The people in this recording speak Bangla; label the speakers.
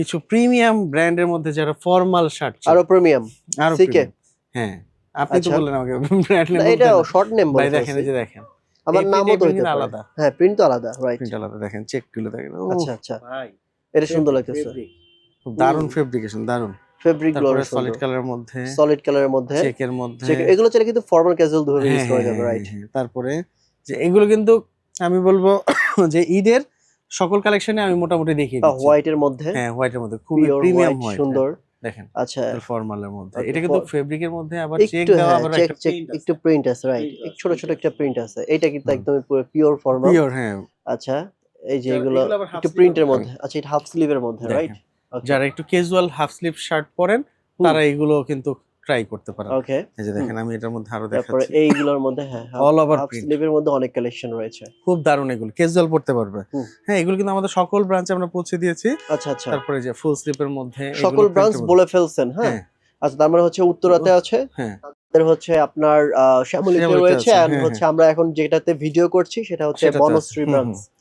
Speaker 1: কিছু প্রিমিয়াম ব্র্যান্ডের মধ্যে যারা ফর্মাল শার্ট
Speaker 2: আরও প্রিমিয়াম আরও
Speaker 1: premium। হ্যাঁ। আপনি তো
Speaker 2: আচ্ছা।
Speaker 1: বললেন আমাকে ব্র্যান্ড নেম
Speaker 2: এটা শর্ট নেম বলে
Speaker 1: দেখেন এই যে দেখেন।
Speaker 2: আমার
Speaker 1: এই
Speaker 2: নামও তো।
Speaker 1: আলাদা।
Speaker 2: হ্যাঁ প্রিন্ট তো আলাদা রাইট
Speaker 1: প্রিন্ট আলাদা দেখেন চেকগুলো দেখেন।
Speaker 2: আচ্ছা আচ্ছা।
Speaker 1: ভাই
Speaker 2: এটা সুন্দর লাগতেছে।
Speaker 1: খুব দারুণ
Speaker 2: হুম।
Speaker 1: ফেব্রিকেশন
Speaker 2: দারুণ ফেব্রিকগুলো
Speaker 1: তারপরে সলিড কালারের মধ্যে
Speaker 2: সলিড কালারের মধ্যে।
Speaker 1: চেকের মধ্যে।
Speaker 2: এগুলো চাইলে কিন্তু ফর্মাল ক্যাজুয়াল ধরে ইউজ
Speaker 1: হ্যাঁ,
Speaker 2: করা
Speaker 1: হ্যাঁ,
Speaker 2: যাবে
Speaker 1: হ্যাঁ,
Speaker 2: রাইট
Speaker 1: হ্যাঁ। তারপরে যে এগুলো কিন্তু আমি বলব যে ঈদের সকল কালেকশনে আমি মোটামুটি দেখিয়ে দিচ্ছি।
Speaker 2: হোয়াইটের মধ্যে?
Speaker 1: হ্যাঁ হোয়াইটের মধ্যে। খুবই প্রিমিয়াম
Speaker 2: হোয়াইট
Speaker 1: হোয়াইট
Speaker 2: সুন্দর।
Speaker 1: দেখেন
Speaker 2: আচ্ছা।
Speaker 1: ফর্মালের মধ্যে। এটা কিন্তু ফেব্রিকের মধ্যে আবার চেক
Speaker 2: একটু
Speaker 1: দেওয়া
Speaker 2: হ্যাঁ
Speaker 1: আবার একটা
Speaker 2: চেক একটু প্রিন্ট আছে রাইট ছোট ছোট একটা প্রিন্ট আছে। এটা কিন্তু একদম পুরো পিওর ফর্মাল
Speaker 1: পিওর হ্যাঁ।
Speaker 2: আচ্ছা এই যে এগুলো একটু প্রিন্টের মধ্যে। আচ্ছা এটা হাফ স্লিভের মধ্যে রাইট
Speaker 1: যারা একটু ক্যাজুয়াল হাফ স্লিভ শার্ট পরেন তারা এগুলো কিন্তু ট্রাই করতে পারেন
Speaker 2: ওকে
Speaker 1: এই যে দেখেন আমি এটার মধ্যে আরও
Speaker 2: তারপরে
Speaker 1: দেখাচ্ছি।
Speaker 2: এইগুলোর মধ্যে হ্যাঁ অল
Speaker 1: ওভার.
Speaker 2: স্লিভের মধ্যে অনেক কালেকশন রয়েছে।
Speaker 1: খুব দারুণ এগুলো। ক্যাজুয়াল পড়তে পারবে। হ্যাঁ এগুলো কিন্তু আমাদের সকল ব্রাঞ্চে আমরা পৌঁছে দিয়েছি।
Speaker 2: আচ্ছা আচ্ছা।
Speaker 1: তারপরে যে ফুল স্লিপের মধ্যে
Speaker 2: সকল ব্রাঞ্চ বলে ফেলছেন হ্যাঁ?
Speaker 1: হ্যাঁ।
Speaker 2: আচ্ছা তার মানে হচ্ছে উত্তরাতে আছে
Speaker 1: হ্যাঁ।
Speaker 2: তাদের হচ্ছে আপনার শ্যামলীতে রয়েছে and
Speaker 1: হ্যাঁ,
Speaker 2: হচ্ছে আমরা এখন যেটাতে ভিডিও করছি সেটা হচ্ছে বনশ্রী ব্রাঞ্চ